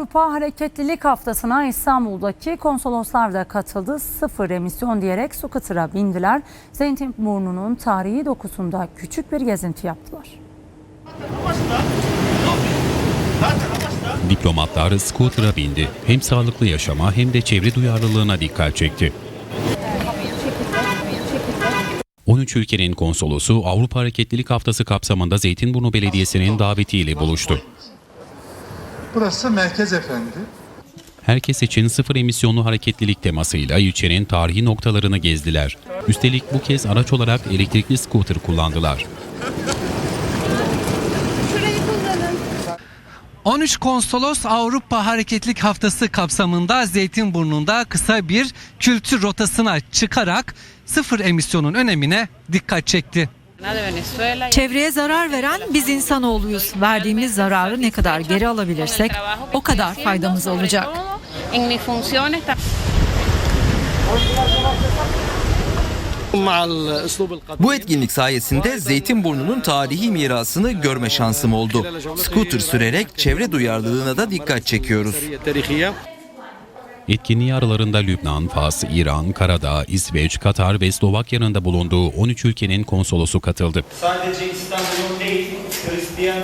Avrupa Hareketlilik Haftası'na İstanbul'daki konsoloslar da katıldı. Sıfır emisyon diyerek su kıtıra bindiler. Zeytinburnu'nun tarihi dokusunda küçük bir gezinti yaptılar. Diplomatlar scooter'a bindi. Hem sağlıklı yaşama hem de çevre duyarlılığına dikkat çekti. 13 ülkenin konsolosu Avrupa Hareketlilik Haftası kapsamında Zeytinburnu Belediyesi'nin davetiyle buluştu. Burası Merkez Efendi. Herkes için sıfır emisyonlu hareketlilik temasıyla ilçenin tarihi noktalarını gezdiler. Üstelik bu kez araç olarak elektrikli scooter kullandılar. 13 konsolos Avrupa Hareketlilik Haftası kapsamında Zeytinburnu'nda kısa bir kültür rotasına çıkarak sıfır emisyonun önemine dikkat çekti. Çevreye zarar veren biz insanoğluyuz. Verdiğimiz zararı ne kadar geri alabilirsek o kadar faydamız olacak. Bu etkinlik sayesinde Zeytinburnu'nun tarihi mirasını görme şansım oldu. Scooter sürerek çevre duyarlılığına da dikkat çekiyoruz. Etkinliği aralarında Lübnan, Fas, İran, Karadağ, İsveç, Katar ve Slovakya'nın da bulunduğu 13 ülkenin konsolosu katıldı. Sadece İstanbul'un değil, Hristiyan